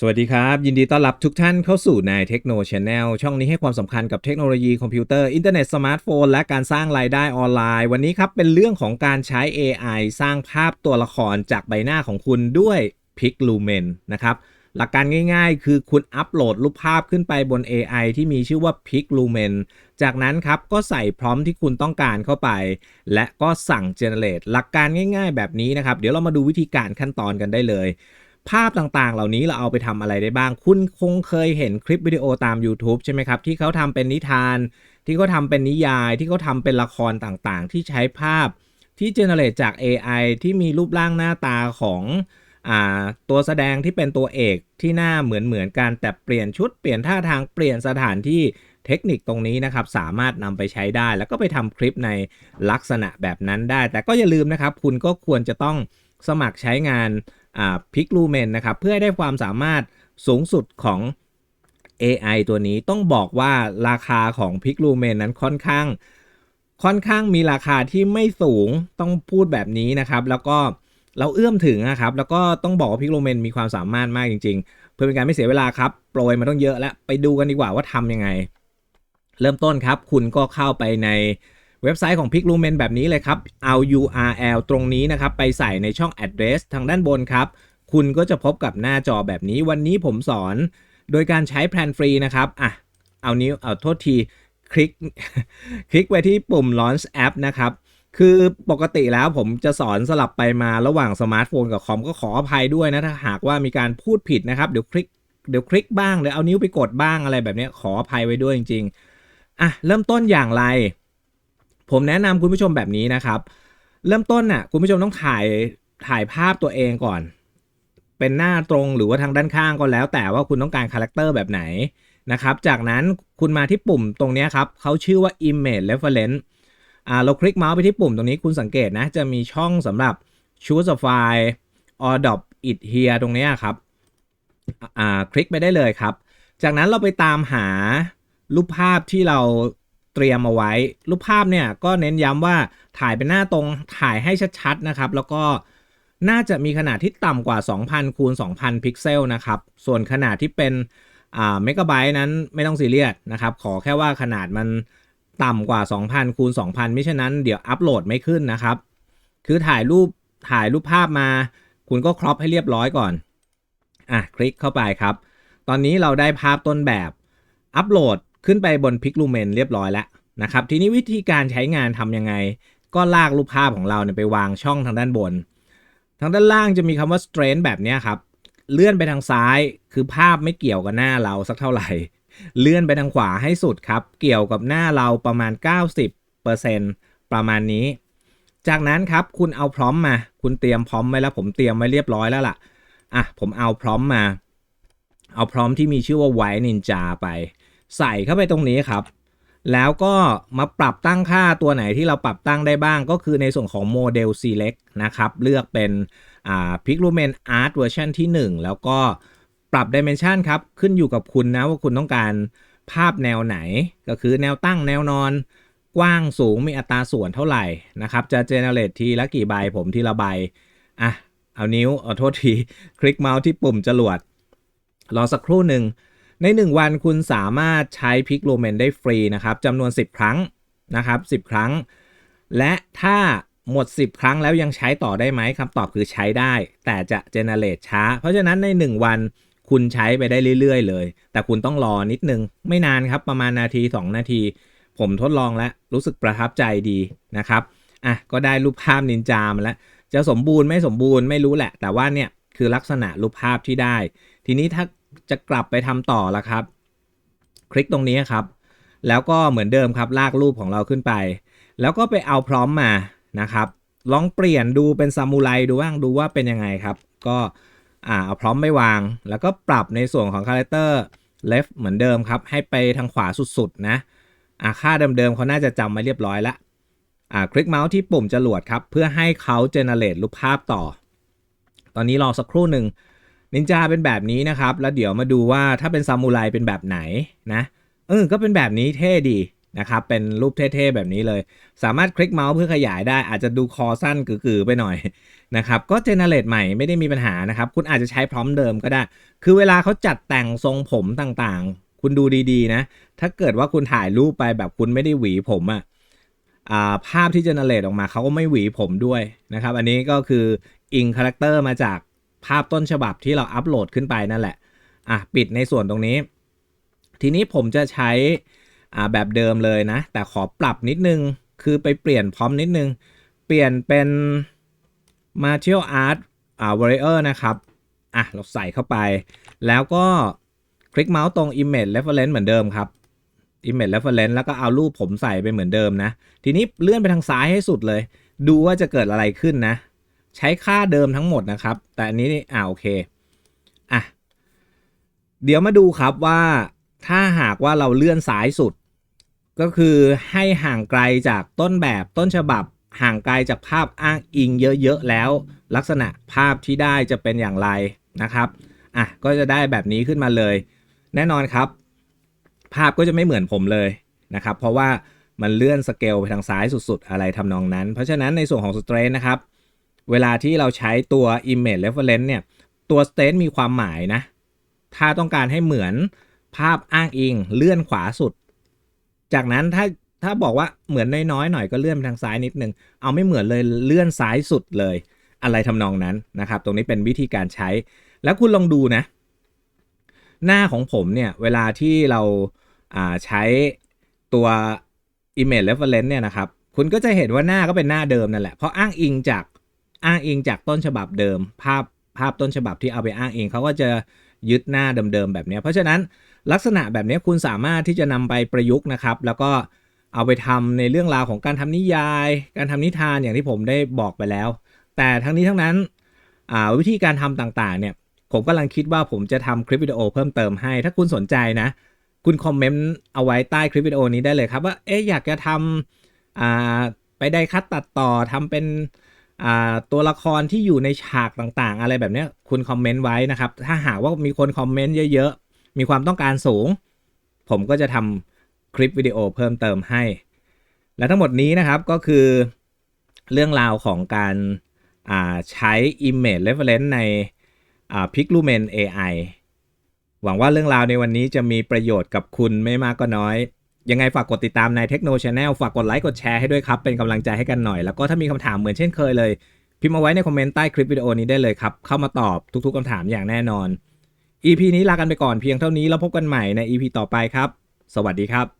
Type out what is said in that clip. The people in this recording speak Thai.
สวัสดีครับ ยินดีต้อนรับทุกท่านเข้าสู่ในเทคโนช n แนลช่องนี้ให้ความสำคัญกับเทคโนโลยีคอมพิวเตอร์ อินเทอร์เน็ตสมาร์ทโฟน และการสร้างรายได้ออนไลน์ วันนี้ครับ เป็นเรื่องของการใช้ AI สร้างภาพตัวละครจากใบหน้าของคุณด้วย Pixlumen นะครับ หลักการง่ายๆ คือคุณอัปโหลดรูปภาพขึ้นไปบน AI ที่มีชื่อว่า Pixlumen จากนั้นครับก็ใส่พร้อมที่คุณต้องการเข้าไป และก็สั่ง generate หลักการง่าย ๆ แบบนี้นะครับ เดี๋ยวเรามาดูวิธีการขั้นตอนกันได้เลย ภาพต่างๆ เหล่านี้เราเอาไปทำอะไรได้บ้าง คุณคงเคยเห็นคลิปวิดีโอตาม YouTube ใช่ไหมครับ ที่เขาทำเป็นนิทาน ที่เขาทำเป็นนิยาย ที่เขาทำเป็นละครต่างๆ ที่ใช้ภาพที่เจเนเรตจาก AI ที่มีรูปร่างหน้าตาของอตัวแสดงที่เป็นตัวเอกที่หน้าเหมือนเหมือนๆกันแต่เปลี่ยนชุดเปลี่ยนท่าทางเปลี่ยนสถานที่เทคนิคตรงนี้นะครับสามารถนำไปใช้ได้ แล้วก็ไปทำคลิปในลักษณะแบบนั้นได้ แต่ก็อย่าลืมนะครับ คุณก็ควรจะต้องสมัครใช้งาน พิกลูเมนนะครับเพื่อให้ได้ความสามารถสูงสุดของ AI ตัวนี้ต้องบอกว่าราคาของพิกลูเมนนั้นค่อนข้าง ค่อนข้างมีราคาที่ไม่สูงต้องพูดแบบนี้นะครับ แล้วก็เราเอื้อมถึงนะครับ แล้วก็ต้องบอกว่าพิกลูเมนมีความสามารถมากจริง ๆ เพื่อเป็นการไม่เสียเวลาครับ โปรยมาต้องเยอะแล้ว ไปดูกันดีกว่าว่าทำยังไง เริ่มต้นครับ คุณก็เข้าไปใน เว็บไซต์ของ p i c l u m e n แบบนี้เลยครับ เอา URL ตรงนี้นะครับ ไปใส่ในช่อง address ทางด้านบนครับ คุณก็จะพบกับหน้าจอแบบนี้ วันนี้ผมสอน โดยการใช้แพลนฟรีนะครับ อะ เอานิ้ว เอาโทษที คลิก คลิกไปที่ปุ่ม launch app นะครับ คือปกติแล้วผมจะสอนสลับไปมาระหว่างสมาร์ทโฟนกับคอมก็ขออภัยด้วยนะ ถ้าหากว่ามีการพูดผิดนะครับ เดี๋ยวคลิก เดี๋ยวคลิกบ้าง เดี๋ยวเอานิ้วไปกดบ้างอะไรแบบนี้ ขออภัยไว้ด้วยจริง ๆ อะ เริ่มต้นอย่างไร ผมแนะนำคุณผู้ชมแบบนี้นะครับ เริ่มต้นน่ะคุณผู้ชมต้องถ่ายถ่ายภาพตัวเองก่อน เป็นหน้าตรงหรือว่าทางด้านข้างก็แล้ว แต่ว่าคุณต้องการคาแรคเตอร์แบบไหนนะครับ จากนั้นคุณมาที่ปุ่มตรงนี้ครับเขาชื่อว่า image reference อ่าเราคลิกเมาส์ไปที่ปุ่มตรงนี้คุณสังเกตนะ จะมีช่องสำหรับ choose a file or drop it here ตรงนี้ครับ อ่า คลิกไปได้เลยครับ จากนั้นเราไปตามหารูปภาพที่เรา เตรียมเอาไว้ รูปภาพเนี่ยก็เน้นย้ำว่าถ่ายเป็นหน้าตรงถ่ายให้ชัดๆนะครับ แล้วก็น่าจะมีขนาดที่ต่ำกว่า 2,000คูณ2,000 พิกเซลนะครับ ส่วนขนาดที่เป็นเมกะไบต์นั้นไม่ต้องซีเรียสนะครับ ขอแค่ว่าขนาดมันต่ำกว่า 2,000คูณ2,000 ไม่ฉะนั้นเดี๋ยวอัปโหลดไม่ขึ้นนะครับ คือถ่ายรูปถ่ายรูปภาพมา คุณก็ครอปให้เรียบร้อยก่อนอะคลิกเข้าไปครับ ตอนนี้เราได้ภาพต้นแบบ อัปโหลด ขึ้นไปบน Pixlumen เรียบร้อยแล้วนะครับ ทีนี้วิธีการใช้งานทำยังไง ก็ลากรูปภาพของเราเนี่ยไปวางช่องทางด้านบน ทางด้านล่างจะมีคำว่า straight แบบนี้ครับ เลื่อนไปทางซ้ายคือภาพไม่เกี่ยวกับหน้าเราสักเท่าไหร่ เลื่อนไปทางขวาให้สุดครับ เกี่ยวกับหน้าเราประมาณ 90%ประมาณนี้ จากนั้นครับคุณเอาพร้อมมา คุณเตรียมพร้อมไว้แล้ว ผมเตรียมไว้เรียบร้อยแล้วล่ะ อะผมเอาพร้อมมา เอาพร้อมที่มีชื่อว่า White Ninja ไป ใส่เข้าไปตรงนี้ครับ แล้วก็มาปรับตั้งค่าตัวไหนที่เราปรับตั้งได้บ้าง ก็คือในส่วนของ Model Select นะครับ เลือกเป็นอ่า Pixlumen Art เวอร์ชันที่ 1 แล้วก็ปรับ Dimension ครับ ขึ้นอยู่กับคุณนะว่าคุณต้องการภาพแนวไหน ก็คือแนวตั้งแนวนอนกว้างสูงมีอัตราส่วนเท่าไหร่นะครับ จะ generate ทีละกี่ใบผมทีละใบอะเอานิ้วเอาโทษที คลิกเมาส์ที่ปุ่มจรวด รอสักครู่หนึ่ง ใน 1 วันคุณสามารถใช้พิกโลเมนได้ฟรีนะครับจำนวน 10 ครั้งนะครับ10 ครั้ง และถ้าหมด 10 ครั้งแล้วยังใช้ต่อได้ไหมคำตอบคือใช้ได้ แต่จะเจเนเรตช้า เพราะฉะนั้นใน 1 วันคุณใช้ไปได้เรื่อยๆ เลย แต่คุณต้องรอนิดนึง ไม่นานครับประมาณนาที 2 นาที ผมทดลองแล้วรู้สึกประทับใจดีนะครับอะก็ได้รูปภาพนินจามาแล้ว จะสมบูรณ์ไม่สมบูรณ์ไม่รู้แหละ แต่ว่าเนี่ยคือลักษณะรูปภาพที่ได้ ทีนี้ถ้า จะกลับไปทำต่อละครับ คลิกตรงนี้ครับ แล้วก็เหมือนเดิมครับลากรูปของเราขึ้นไป แล้วก็ไปเอาพร้อมมานะครับ ลองเปลี่ยนดูเป็นซามูไรดูบ้างดูว่าเป็นยังไงครับ ก็อ่าเอาพร้อมไม่วาง แล้วก็ปรับในส่วนของคาแรคเตอร์ left เหมือนเดิมครับ ให้ไปทางขวาสุดๆนะอ่าค่าเดิมๆเขาน่าจะจำมาเรียบร้อยล้วอ่าคลิกเมาส์ที่ปุ่มจรวดครับ เพื่อให้เขาเจเนเรตรูปภาพต่อ ตอนนี้รอสักครู่หนึ่ง นินจาเป็นแบบนี้นะครับ แล้วเดี๋ยวมาดูว่าถ้าเป็นซามูไรเป็นแบบไหนนะเออก็เป็นแบบนี้เท่ดีนะครับ เป็นรูปเท่ๆแบบนี้เลย สามารถคลิกเมาส์เพื่อขยายได้ อาจจะดูคอสั้นกือๆไปหน่อยนะครับ ก็เจเนเรตใหม่ไม่ได้มีปัญหานะครับ คุณอาจจะใช้พร้อมเดิมก็ได้ คือเวลาเขาจัดแต่งทรงผมต่างๆ คุณดูดีๆนะ ถ้าเกิดว่าคุณถ่ายรูปไปแบบคุณไม่ได้หวีผมอะอ่าภาพที่เจเนเรตออกมาเขาก็ไม่หวีผมด้วยนะครับ อันนี้ก็คืออิงคาแรคเตอร์มาจาก ภาพต้นฉบับที่เราอัปโหลดขึ้นไปนั่นแหละ อะ ปิดในส่วนตรงนี้ ทีนี้ผมจะใช้อ่าแบบเดิมเลยนะ แต่ขอปรับนิดนึง คือไปเปลี่ยนพร้อมนิดนึง เปลี่ยนเป็น Martial Art อ่า Warrior นะครับ อะ เราใส่เข้าไป แล้วก็คลิกเมาส์ตรง Image Reference เหมือนเดิมครับ Image Reference แล้วก็เอารูปผมใส่ไปเหมือนเดิมนะ ทีนี้เลื่อนไปทางซ้ายให้สุดเลย ดูว่าจะเกิดอะไรขึ้นนะ ใช้ค่าเดิมทั้งหมดนะครับ แต่อันนี้อ่าโอเคอะเดี๋ยวมาดูครับว่าถ้าหากว่าเราเลื่อนซ้ายสุด ก็คือให้ห่างไกลจากต้นแบบต้นฉบับ ห่างไกลจากภาพอ้างอิงเยอะๆแล้ว ลักษณะภาพที่ได้จะเป็นอย่างไรนะครับอะก็จะได้แบบนี้ขึ้นมาเลย แน่นอนครับ ภาพก็จะไม่เหมือนผมเลยนะครับ เพราะว่ามันเลื่อนสเกลไปทางซ้ายสุดๆ อะไรทำนองนั้น เพราะฉะนั้นในส่วนของ Strength นะครับ เวลาที่เราใช้ตัว Image Reference เนี่ย ตัว Strength มีความหมายนะ ถ้าต้องการให้เหมือนภาพอ้างอิงเลื่อนขวาสุด จากนั้นถ้าถ้าบอกว่าเหมือนน้อยๆหน่อยก็เลื่อนไปทางซ้ายนิดนึง เอาไม่เหมือนเลยเลื่อนซ้ายสุดเลย อะไรทำนองนั้นนะครับ ตรงนี้เป็นวิธีการใช้ แล้วคุณลองดูนะ หน้าของผมเนี่ย เวลาที่เราาใช้ตัว image reference เนี่ยนะครับ คุณก็จะเห็นว่าหน้าก็เป็นหน้าเดิมนั่นแหละ เพราะอ้างอิงจาก อ้างอิงจากต้นฉบับเดิม ภาพภาพต้นฉบับที่เอาไปอ้างอิงเขาก็จะยึดหน้าเดิมๆแบบนี้เพราะฉะนั้นลักษณะแบบนี้คุณสามารถที่จะนำไปประยุกต์นะครับ แล้วก็เอาไปทำในเรื่องราวของการทำนิยาย การทำนิทานอย่างที่ผมได้บอกไปแล้ว แต่ทั้งนี้ทั้งนั้นวิธีการทำต่างๆเนี่ยผมกำลังคิดว่าผมจะทำคลิปวิดีโอเพิ่มเติมให้ ถ้าคุณสนใจนะ คุณคอมเมนต์เอาไว้ใต้คลิปวิดีโอนี้ได้เลยครับว่าเอ๊ะอยากจะทำไปได้คัดตัดต่อทำเป็น ตัวละครที่อยู่ในฉากต่างๆ อะไรแบบนี้คุณคอมเมนต์ไว้นะครับ ถ้าหากว่ามีคนคอมเมนต์เยอะๆ มีความต้องการสูง ผมก็จะทำคลิปวิดีโอเพิ่มเติมให้ และทั้งหมดนี้นะครับก็คือเรื่องราวของการาใช้ Image Reference ใน Pixlumen AI หวังว่าเรื่องราวในวันนี้จะมีประโยชน์กับคุณไม่มากก็น้อย ยังไงฝากกดติดตามในเทคโนโลยีแนลฝากกดไลค์กดแชร์ให้ด้วยครับ เป็นกำลังใจให้กันหน่อย แล้วก็ถ้ามีคำถามเหมือนเช่นเคยเลย พิมพ์มาไว้ในคอมเมนต์ใต้คลิปวิดีโอนี้ได้เลยครับ เข้ามาตอบทุกๆคำถามอย่างแน่นอน EP นี้ลากันไปก่อนเพียงเท่านี้แล้วพบกันใหม่ใน EP ต่อไปครับ สวัสดีครับ